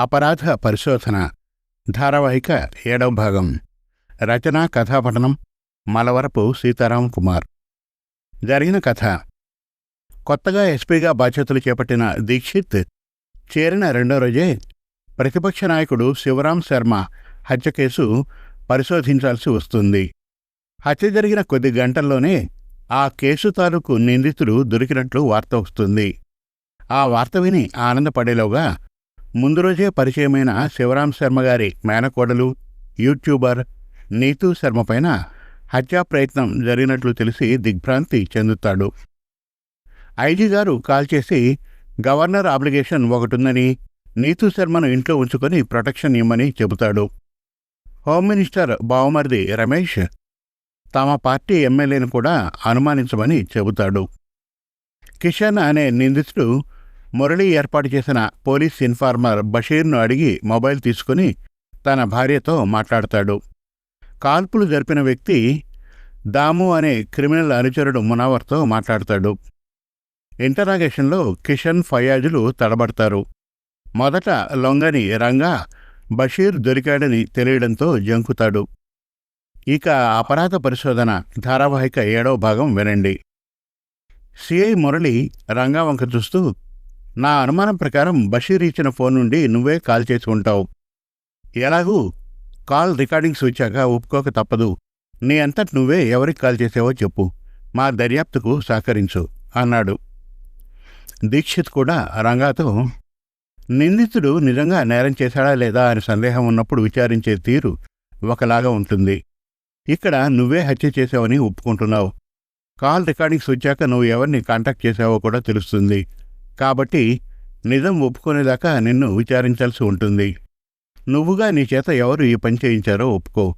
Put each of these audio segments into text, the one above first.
అపరాధ పరిశోధన ధారావాహిక ఏడవ భాగం రచన కథాపఠనం మలవరపు సీతారాం కుమార్. జరిగిన కథ. కొత్తగా ఎస్పీగా బాధ్యతలు చేపట్టిన దీక్షిత్ చేరిన రెండో రోజే ప్రతిపక్ష నాయకుడు శివరాం శర్మ హత్య కేసు పరిశోధించాల్సి వస్తుంది. హత్య జరిగిన కొద్ది గంటల్లోనే ఆ కేసు తాలూకు నిందితుడు దొరికినట్లు వార్త వస్తుంది. ఆ వార్త విని ఆనందపడేలోగా ముందు రోజే పరిచయమైన శివరాం శర్మ గారి మేనకోడలు యూట్యూబర్ నీతూ శర్మ పైన హత్యా ప్రయత్నం జరిగినట్లు తెలిసి దిగ్భ్రాంతి చెందుతాడు. ఐజీ గారు కాల్ చేసి గవర్నర్ అప్లికేషన్ ఒకటుందని నీతూ శర్మను ఇంట్లో ఉంచుకొని ప్రొటెక్షన్ ఇమ్మని చెబుతాడు. హోమ్ మినిస్టర్ బావమరిది రమేష్ తమ పార్టీ ఎమ్మెల్యేను కూడా అనుమానించమని చెబుతాడు. కిషన్ అనే నిందితుడు మురళి ఏర్పాటు చేసిన పోలీస్ ఇన్ఫార్మర్ బషీర్ను అడిగి మొబైల్ తీసుకుని తన భార్యతో మాట్లాడతాడు. కాల్పులు జరిపిన వ్యక్తి దాము అనే క్రిమినల్ అనుచరుడు మునావర్తో మాట్లాడతాడు. ఇంటరాగేషన్లో కిషన్ ఫయాజులు తడబడతారు. మొదట లొంగని రంగా బషీర్ దొరికాడని తెలియడంతో జంకుతాడు. ఇక అపరాధ పరిశోధన ధారావాహిక ఏడవ భాగం వినండి. సిఐ మురళి రంగా వంక చూస్తూ నా అనుమానం ప్రకారం బషీర్ ఇచ్చిన ఫోన్ నుండి నువ్వే కాల్ చేసి ఉంటావు. ఎలాగూ? కాల్ రికార్డింగ్స్ వచ్చాక ఒప్పుకోక తప్పదు. నీ అంతటి నువ్వే ఎవరికి కాల్ చేసావో చెప్పు. మా దర్యాప్తుకు సహకరించు అన్నాడు. దీక్షిత్ కూడా రంగాతో నిందితుడు నిజంగా నేరం చేశాడా లేదా అని సందేహం ఉన్నప్పుడు విచారించే తీరు ఒకలాగా ఉంటుంది. ఇక్కడ నువ్వే హత్య చేశావని ఒప్పుకుంటున్నావు. కాల్ రికార్డింగ్స్ వచ్చాక నువ్వు ఎవరిని కాంటాక్ట్ చేశావో కూడా తెలుస్తుంది కాబట్టి నిజం ఒప్పుకునేదాకా నిన్ను విచారించాల్సి ఉంటుంది. నువ్వుగా నీ చేత ఎవరు ఈ పని చేయించారో ఒప్పుకో.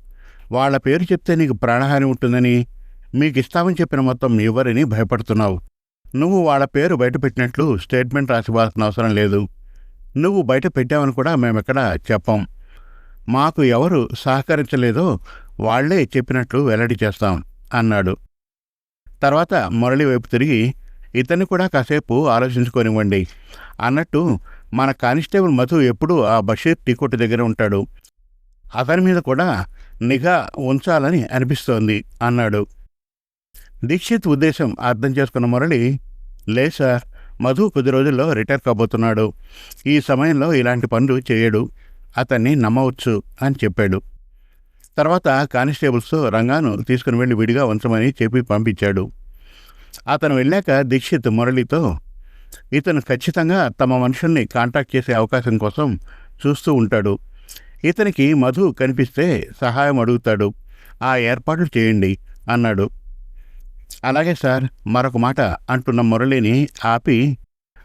వాళ్ళ పేరు చెప్తే నీకు ప్రాణహాని ఉంటుందని మీకు ఇస్తామని చెప్పిన మొత్తం ఇవ్వరని భయపడుతున్నావు? నువ్వు వాళ్ళ పేరు బయటపెట్టినట్లు స్టేట్మెంట్ రాసివ్వాల్సిన అవసరం లేదు. నువ్వు బయట పెట్టావని కూడా మేమెక్కడ చెప్పం. మాకు ఎవరు సహకరించలేదో వాళ్ళే చెప్పినట్లు వెల్లడి చేస్తాం అన్నాడు. తర్వాత మురళి వైపు తిరిగి ఇతన్ని కూడా కాసేపు ఆలోచించుకొనివ్వండి. అన్నట్టు మన కానిస్టేబుల్ మధు ఎప్పుడూ ఆ బషీర్ టీ కొట్టు దగ్గర ఉంటాడు. అతని మీద కూడా నిఘా ఉంచాలని అనిపిస్తోంది అన్నాడు. దీక్షిత్ ఉద్దేశం అర్థం చేసుకున్న మురళి లే సార్ మధు కొద్ది రోజుల్లో రిటైర్ కాబోతున్నాడు. ఈ సమయంలో ఇలాంటి పనులు చేయడు. అతన్ని నమ్మవచ్చు అని చెప్పాడు. తర్వాత కానిస్టేబుల్స్తో రంగాను తీసుకుని వెళ్ళి విడిగా ఉంచమని చెప్పి పంపించాడు. అతను వెళ్ళాక దీక్షిత్ మురళితో ఇతను ఖచ్చితంగా తమ మనుషుల్ని కాంటాక్ట్ చేసే అవకాశం కోసం చూస్తూ ఉంటాడు. ఇతనికి మధు కనిపిస్తే సహాయం అడుగుతాడు. ఆ ఏర్పాట్లు చేయండి అన్నాడు. అలాగే సార్ మరొక మాట అంటున్న మురళిని ఆపి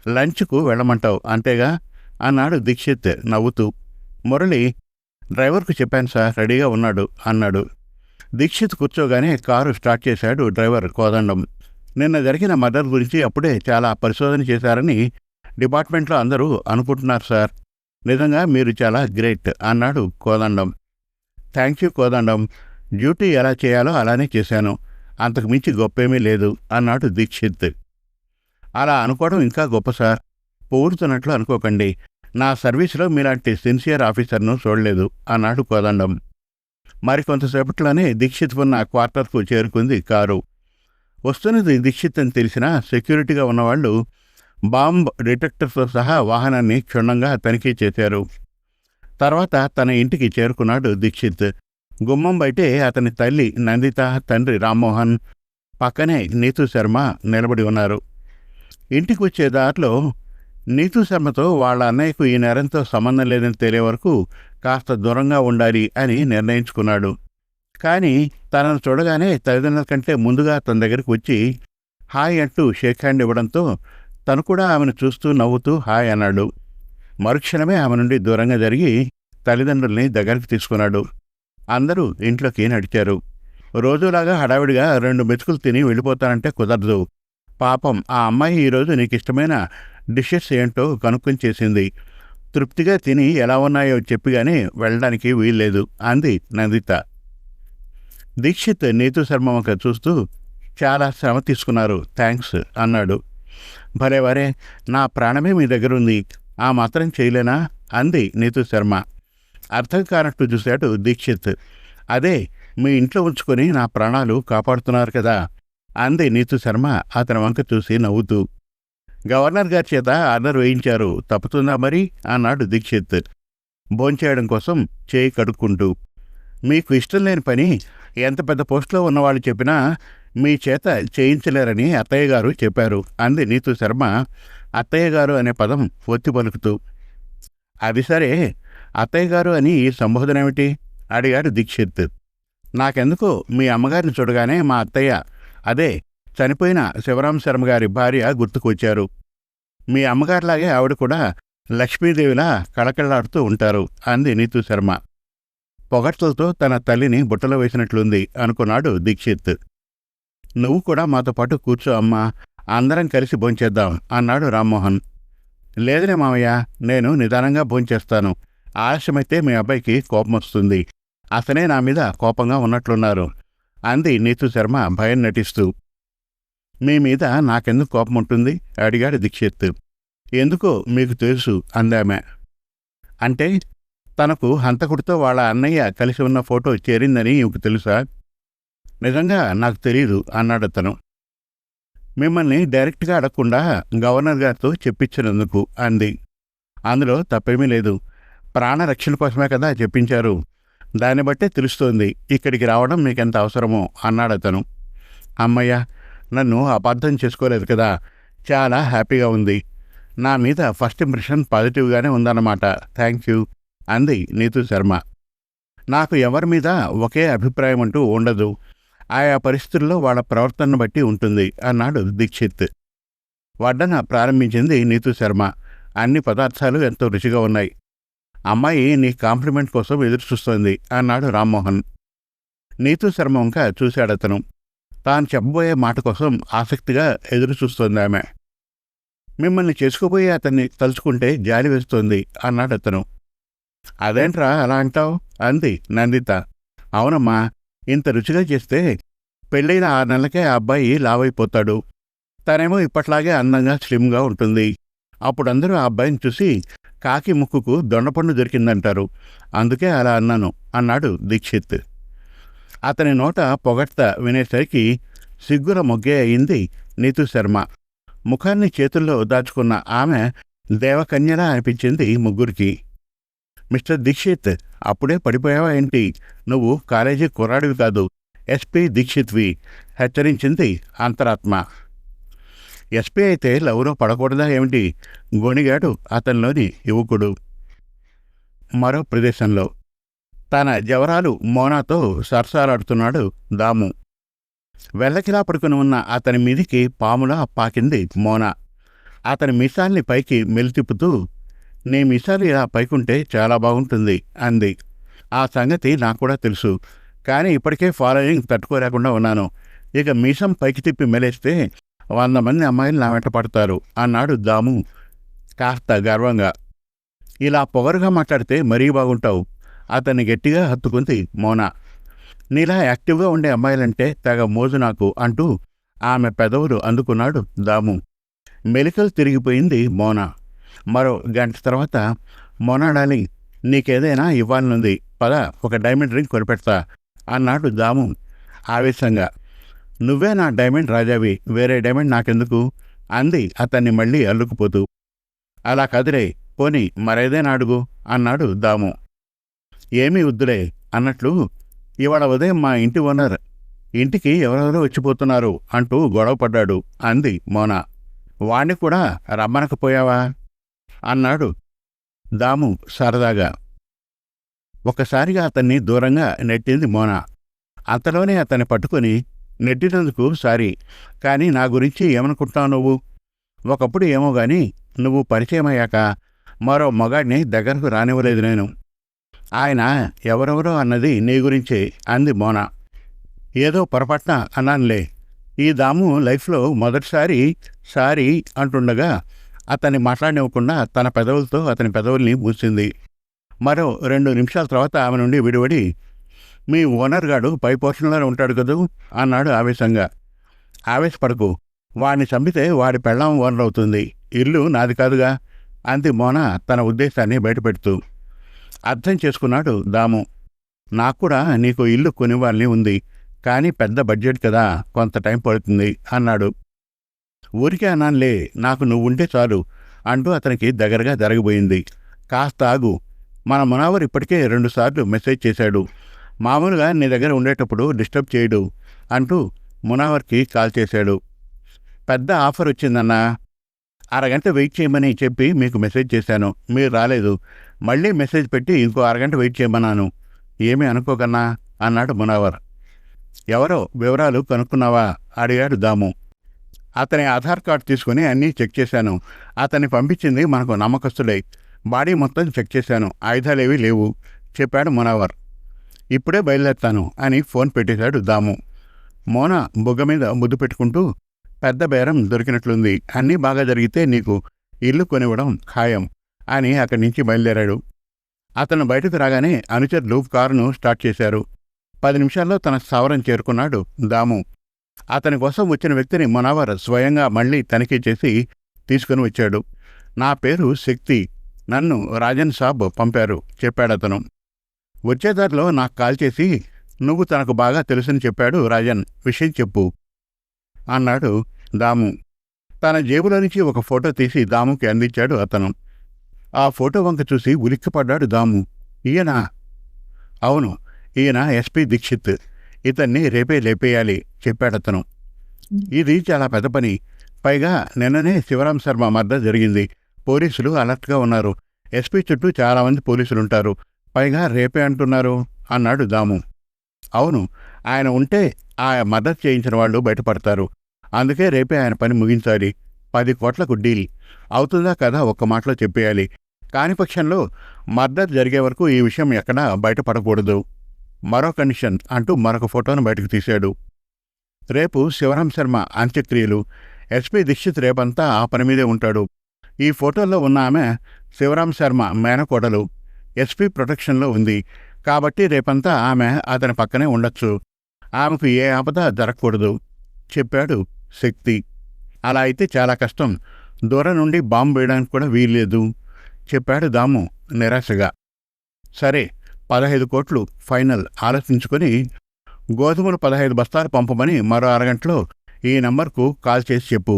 లంచ్కు వెళ్ళమంటావు అంతేగా? అన్నాడు దీక్షిత్ నవ్వుతూ. మురళి డ్రైవర్కు చెప్పాను సార్ రెడీగా ఉన్నాడు అన్నాడు. దీక్షిత్ కూర్చోగానే కారు స్టార్ట్ చేశాడు డ్రైవర్ కోదండం. నిన్న జరిగిన మర్డర్ గురించి అప్పుడే చాలా పరిశోధన చేశారని డిపార్ట్మెంట్లో అందరూ అనుకుంటున్నారు సార్. నిజంగా మీరు చాలా గ్రేట్ అన్నాడు Kodandam. Thank you Kodandam. Duty ఎలా చేయాలో అలానే చేశాను. అంతకు మించి గొప్పేమీ లేదు అన్నాడు దీక్షిత్. అలా అనుకోవడం ఇంకా గొప్ప సార్. పోరుతున్నట్లు అనుకోకండి. నా సర్వీసులో మీలాంటి సిన్సియర్ ఆఫీసర్ను చూడలేదు అన్నాడు కోదండం. మరికొంతసేపట్లోనే దీక్షిత్ ఉన్న క్వార్టర్కు చేరుకుంది కారు. వస్తున్నది దీక్షిత్ అని తెలిసినా సెక్యూరిటీగా ఉన్నవాళ్ళు బాంబ్ డిటెక్టర్తో సహా వాహనాన్ని క్షుణ్ణంగా తనిఖీ చేశారు. తర్వాత తన ఇంటికి చేరుకున్నాడు దీక్షిత్. గుమ్మం బయటే అతని తల్లి నందిత తండ్రి రామ్మోహన్ పక్కనే నీతు శర్మ నిలబడి ఉన్నారు. ఇంటికి వచ్చే దారిలో నీతు శర్మతో వాళ్ళ అన్నయ్యకు ఈ నేరంతో సంబంధం లేదని తెలియ వరకు కాస్త దూరంగా ఉండాలి అని నిర్ణయించుకున్నాడు. కానీ తనను చూడగానే తల్లిదండ్రుల కంటే ముందుగా తన దగ్గరికి వచ్చి హాయ్ అంటూ షేక్ హ్యాండ్ ఇవ్వడంతో తను కూడా ఆమెను చూస్తూ నవ్వుతూ హాయ్ అన్నాడు. మరుక్షణమే ఆమె నుండి దూరంగా జరిగి తల్లిదండ్రుల్ని దగ్గరికి తీసుకున్నాడు. అందరూ ఇంట్లోకి నడిచారు. రోజులాగా హడావిడిగా రెండు మెతుకులు తిని వెళ్ళిపోతానంటే కుదరదు. పాపం ఆ అమ్మాయి ఈరోజు నీకు ఇష్టమైన డిషెస్ ఏంటో కనుక్కొని చేసింది. తృప్తిగా తిని ఎలా ఉన్నాయో చెప్పిగానే వెళ్ళడానికి వీల్లేదు అంది నందిత. దీక్షిత్ నీతు శర్మ వంక చూస్తూ చాలా శ్రమ తీసుకున్నారు థ్యాంక్స్ అన్నాడు. భలే వరే నా ప్రాణమే మీ దగ్గర ఉంది ఆ మాత్రం చేయలేనా? అంది నీతు శర్మ. అర్థం కానట్టు చూశాడు దీక్షిత్. అదే మీ ఇంట్లో ఉంచుకొని నా ప్రాణాలు కాపాడుతున్నారు కదా? అంది నీతు శర్మ అతని వంక చూసి నవ్వుతూ. గవర్నర్ గారి చేత ఆర్డర్ వేయించారు తప్పుతుందా మరి? అన్నాడు దీక్షిత్. భోంచేయడం కోసం చేయి కడుక్కుంటూ. మీకు ఇష్టం లేని పని ఎంత పెద్ద పోస్టులో ఉన్నవాళ్ళు చెప్పినా మీ చేత చేయించలేరని అత్తయ్య గారు చెప్పారు. అంది నీతు శర్మ. అత్తయ్య గారు అనే పదం ఒత్తి పలుకుతూ. అది సరే. అత్తయ్య గారు అని ఈ సంబోధన ఏమిటి? అడిగాడు దీక్షిత్. నాకెందుకు మీ అమ్మగారిని చూడగానే మా అత్తయ్య అదే చనిపోయిన శివరాం శర్మ గారి భార్య గుర్తుకొచ్చారు. మీ అమ్మగారిలాగే ఆవిడ కూడా లక్ష్మీదేవిలా కళకళలాడుతూ ఉంటారు. అంది నీతు శర్మ. పొగట్లతో తన తల్లిని బుట్టలో వేసినట్లుంది అనుకున్నాడు దీక్షిత్. నువ్వు కూడా మాతో పాటు కూర్చో అమ్మా అందరం కలిసి భోంచేద్దాం అన్నాడు రామ్మోహన్. లేదులే మామయ్య నేను నిదానంగా భోంచేస్తాను. ఆలస్యమైతే మీ అబ్బాయికి కోపం వస్తుంది. అతనే నా మీద కోపంగా ఉన్నట్లున్నారు అంది నీతు శర్మ భయం నటిస్తూ. మీ మీద నాకెందుకు కోపం ఉంటుంది? అడిగాడు దీక్షిత్. ఎందుకో మీకు తెలుసు అందామె. అంటే తనకు హంతకుడితో వాళ్ళ అన్నయ్య కలిసి ఉన్న ఫోటో చేరిందని నీకు తెలుసా? నిజంగా నాకు తెలీదు అతను. మిమ్మల్ని డైరెక్ట్గా అడగకుండా గవర్నర్ గారితో చెప్పించినందుకు అంది. అందులో తప్పేమీ లేదు. ప్రాణరక్షణ కోసమే కదా చెప్పించారు. దాన్ని బట్టే తెలుస్తోంది ఇక్కడికి రావడం మీకెంత అవసరమో అన్నాడు అతను. అమ్మయ్య నన్ను అబద్ధం చేసుకోలేదు కదా. చాలా హ్యాపీగా ఉంది. నా మీద ఫస్ట్ ఇంప్రెషన్ పాజిటివ్గానే ఉందన్నమాట. Thank you. అంది నీతు శర్మ. నాకు ఎవరి మీద ఒకే అభిప్రాయం అంటూ ఉండదు. ఆయా పరిస్థితుల్లో వాళ్ళ ప్రవర్తనను బట్టి ఉంటుంది అన్నాడు దీక్షిత్. వడ్డన ప్రారంభించింది నీతు శర్మ. అన్ని పదార్థాలు ఎంతో రుచిగా ఉన్నాయి. అమ్మాయి నీ కాంప్లిమెంట్ కోసం ఎదురుచూస్తోంది అన్నాడు రామ్మోహన్. నీతు శర్మ ఇంకా చూశాడతను తాను చెప్పబోయే మాట కోసం ఆసక్తిగా ఎదురుచూస్తోంది ఆమె. మిమ్మల్ని చేసుకుపోయి అతన్ని తలుచుకుంటే జాలి వేస్తోంది అన్నాడు అతను. అదేంట్రా అలా అంటావు? అంది నందిత. అవునమ్మా ఇంత రుచిగా చేస్తే పెళ్ళైన ఆరు నెలలకే ఆ అబ్బాయి లావైపోతాడు. తనేమో ఇప్పట్లాగే అందంగా స్లిమ్గా ఉంటుంది. అప్పుడు అందరూ ఆ అబ్బాయిని చూసి కాకి ముక్కుకు దొండపండు దొరికిందంటారు. అందుకే అలా అన్నాను అన్నాడు దీక్షిత్. అతని నోట పొగడ్త వినేసరికి సిగ్గుల మొగ్గే అయింది నీతు శర్మ. ముఖాన్ని చేతుల్లో దాచుకున్న ఆమె దేవకన్యలా అనిపించింది ముగ్గురికి. మిస్టర్ దీక్షిత్ అప్పుడే పడిపోయావా ఏంటి? నువ్వు కాలేజీ కుర్రాడివి కాదు. ఎస్పీ దీక్షిత్వి. హెచ్చరించింది అంతరాత్మ. ఎస్పీ అయితే లవ్లో పడకూడదా ఏమిటి? గొణిగాడు అతనిలోని యువకుడు. మరో ప్రదేశంలో. తన జవరాలు మోనాతో సరసాలాడుతున్నాడు దాము. వెల్లకిలా పడుకుని ఉన్న అతని మీదికి పాములా పాకింది మోనా. అతని మిసాల్ని పైకి మెలితిప్పుతూ నీ మీసాలు ఇలా పైకుంటే చాలా బాగుంటుంది అంది. ఆ సంగతి నాకు కూడా తెలుసు కానీ ఇప్పటికే ఫాలోయింగ్ తట్టుకోలేకుండా ఉన్నాను. ఇక మీసం పైకి తిప్పి మెలేస్తే వంద మంది అమ్మాయిలు నా వెంట పడతారు అన్నాడు దాము కాస్త గర్వంగా. ఇలా పొగరుగా మాట్లాడితే మరీ బాగుంటావు అతన్ని గట్టిగా హత్తుకుంది మోనా. నీలా యాక్టివ్గా ఉండే అమ్మాయిలంటే తెగ మోజు నాకు అంటూ ఆమె పెదవులు అందుకున్నాడు దాము. మెలికలు తిరిగిపోయింది మోనా. మరో గంట తర్వాత మొనాడాలి నీకేదైనా ఇవ్వాలనుంది. పద ఒక డైమండ్ రింగ్ కొనిపెడతా అన్నాడు దాము ఆవేశంగా. నువ్వే నా డైమండ్ రాజావి వేరే డైమండ్ నాకెందుకు? అంది అతన్ని మళ్ళీ అల్లుకుపోతూ. అలా కదిరే పోని మరేదైనా అడుగు అన్నాడు దాము. ఏమీ వద్దులే అన్నట్లు ఇవాళ ఉదయం మా ఇంటి ఓనర్ ఇంటికి ఎవరెవరో వచ్చిపోతున్నారు అంటూ గొడవపడ్డాడు అంది మోనా. వాణ్ణి కూడా రమ్మనకపోయావా? అన్నాడు. దాము సరదాగా. ఒకసారిగా అతన్ని దూరంగా నెట్టింది మోనా. అంతలోనే అతన్ని పట్టుకొని నెట్టినందుకు సారీ కానీ నా గురించి ఏమనుకుంటావు నువ్వు? ఒకప్పుడు ఏమో గాని నువ్వు పరిచయమయ్యాక మరో మగాడిని దగ్గరకు రానివ్వలేదు నేను. ఆయన ఎవరెవరో అన్నది నీ గురించే అంది మోనా. ఏదో పొరపాటున అన్నానులే. ఈ దాము లైఫ్లో మొదటిసారి సారీ అంటుండగా అతన్ని మాట్లాడనివ్వకుండా తన పెదవులతో అతని పెదవుల్ని మూసింది. మరో రెండు నిమిషాల తర్వాత ఆమె నుండి విడివడి మీ ఓనర్ గాడు పై పోర్షన్లోనే ఉంటాడు కదూ? అన్నాడు ఆవేశంగా. ఆవేశపడకు. వాడిని చంపితే వాడి పెళ్ళాం ఓనర్ అవుతుంది. ఇల్లు నాది కాదుగా. అంది మోన తన ఉద్దేశాన్ని బయటపెడుతూ. అర్థం చేసుకున్నాడు దాము. నాకు కూడా నీకు ఇల్లు కొనివ్వాలని ఉంది. కానీ పెద్ద బడ్జెట్ కదా. కొంత టైం పడుతుంది అన్నాడు. ఊరికే అనాన్లే నాకు నువ్వుంటే చాలు అంటూ అతనికి దగ్గరగా జరగబోయింది. కాస్త ఆగు. మన మునావర్ ఇప్పటికే రెండుసార్లు మెసేజ్ చేశాడు. మామూలుగా నీ దగ్గర ఉండేటప్పుడు డిస్టర్బ్ చేయడు అంటూ మునావర్కి కాల్ చేశాడు. పెద్ద ఆఫర్ వచ్చిందన్నా. అరగంట వెయిట్ చేయమని చెప్పి మీకు మెసేజ్ చేశాను. మీరు రాలేదు. మళ్ళీ మెసేజ్ పెట్టి ఇంకో అరగంట వెయిట్ చేయమన్నాను. ఏమీ అనుకోకన్నా అన్నాడు మునావర్. ఎవరో వివరాలు కనుక్కున్నావా? అడిగాడు దాము. అతని ఆధార్ కార్డు తీసుకుని అన్నీ చెక్ చేశాను. అతన్ని పంపించింది మనకు నమ్మకస్తుడై బాడీ మొత్తం చెక్ చేశాను. ఆయుధాలేవీ లేవు. చెప్పాడు మునావర్. ఇప్పుడే బయలుదేరుతాను అని ఫోన్ పెట్టేశాడు దాము. మోన బుగ్గ మీద ముద్దు పెట్టుకుంటూ పెద్ద బేరం దొరికినట్లుంది. అన్నీ బాగా జరిగితే నీకు ఇల్లు కొనివ్వడం ఖాయం అని అక్కడి నుంచి బయలుదేరాడు. అతను బయటకు రాగానే అనుచరులు కారును స్టార్ట్ చేశారు. పది నిమిషాల్లో తన స్థావరం చేరుకున్నాడు దాము. అతని కోసం వచ్చిన వ్యక్తిని మనవర్ స్వయంగా మళ్ళీ తనిఖీ చేసి తీసుకుని వచ్చాడు. నా పేరు శక్తి. నన్ను రాజన్ సాబ్ పంపారు చెప్పాడతను. వచ్చేదారిలో నాకు కాల్ చేసి నువ్వు తనకు బాగా తెలుసని చెప్పాడు రాజన్. విషయం చెప్పు. అన్నాడు దాము. తన జేబులో నుంచి ఒక ఫోటో తీసి దాముకి అందించాడు అతను. ఆ ఫోటో వంక చూసి ఉలిక్కిపడ్డాడు దాము. ఈయన? అవును ఈయన ఎస్పి దీక్షిత్. ఇతన్ని రేపే లేపేయాలి చెప్పాడతను ఇది చాలా పెద్ద పని. పైగా నిన్ననే శివరాం శర్మ మర్డర్ జరిగింది. పోలీసులు అలర్ట్గా ఉన్నారు. ఎస్పీ చుట్టూ చాలామంది పోలీసులుంటారు. పైగా రేపే అంటున్నారు అన్నాడు దాము. అవును ఆయన ఉంటే ఆ మర్డర్ చేయించిన వాళ్ళు బయటపడతారు. అందుకే రేపే ఆయన పని ముగించాలి. పది కోట్లకు డీల్. అవుతుందా కదా ఒక్క మాటలో చెప్పేయాలి. కాని పక్షంలో మర్డర్ జరిగే వరకు ఈ విషయం ఎక్కడా బయటపడకూడదు. మరో కండిషన్ అంటూ మరొక ఫోటోను బయటకు తీశాడు. రేపు శివరాం శర్మ అంత్యక్రియలు ఎస్పీ దీక్షిత్ రేపంతా ఆ పని మీదే ఉంటాడు. ఈ ఫోటోల్లో ఉన్న ఆమె శివరాం శర్మ మేనకోడలు ఎస్పీ ప్రొటెక్షన్లో ఉంది. కాబట్టి రేపంతా ఆమె అతని పక్కనే ఉండొచ్చు. ఆమెకు ఏ ఆపద జరగకూడదు చెప్పాడు శక్తి. అలా అయితే చాలా కష్టం. దూరం నుండి బాంబు వేయడానికి కూడా వీల్లేదు చెప్పాడు దాము నిరాశగా. సరే పదహైదు కోట్లు ఫైనల్ ఆలోచించుకొని గోధుమలు పదహైదు బస్తాలు పంపమని మరో అరగంటలో ఈ నంబర్కు కాల్ చేసి చెప్పు.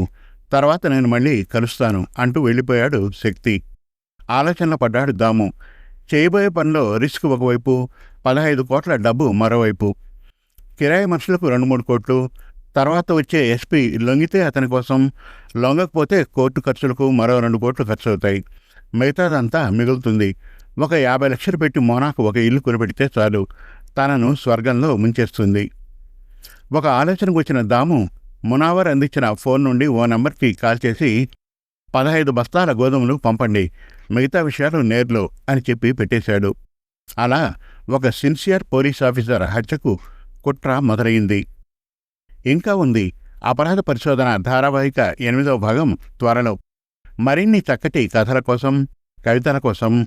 తర్వాత నేను మళ్ళీ కలుస్తాను అంటూ వెళ్ళిపోయాడు శక్తి. ఆలోచనలో పడ్డాడు దాము. చేయబోయే పనిలో రిస్క్ ఒకవైపు పదహైదు కోట్ల డబ్బు మరోవైపు. కిరాయి మనుషులకు రెండు మూడు కోట్లు తర్వాత వచ్చే ఎస్పీ లొంగితే అతని కోసం లొంగకపోతే కోర్టు ఖర్చులకు మరో రెండు కోట్లు ఖర్చు అవుతాయి మిగతాదంతా మిగులుతుంది. ఒక యాభై లక్షలు పెట్టి మోనాకు ఒక ఇల్లు కొనిపెడితే చాలు. తనను స్వర్గంలో ముంచేస్తుంది. ఒక ఆలోచనకు వచ్చిన దాము మునావర్ అందించిన ఫోన్ నుండి ఓ నంబర్కి కాల్ చేసి పదహైదు బస్తాల గోధుమలు పంపండి. మిగతా విషయాలు నేర్లో అని చెప్పి పెట్టేశాడు. అలా ఒక సిన్సియర్ పోలీస్ ఆఫీసర్ హత్యకు కుట్ర మొదలైంది. ఇంకా ఉంది. అపరాధ పరిశోధన ధారావాహిక ఎనిమిదవ భాగం త్వరలో. మరిన్ని చక్కటి కథల కోసం కవితల కోసం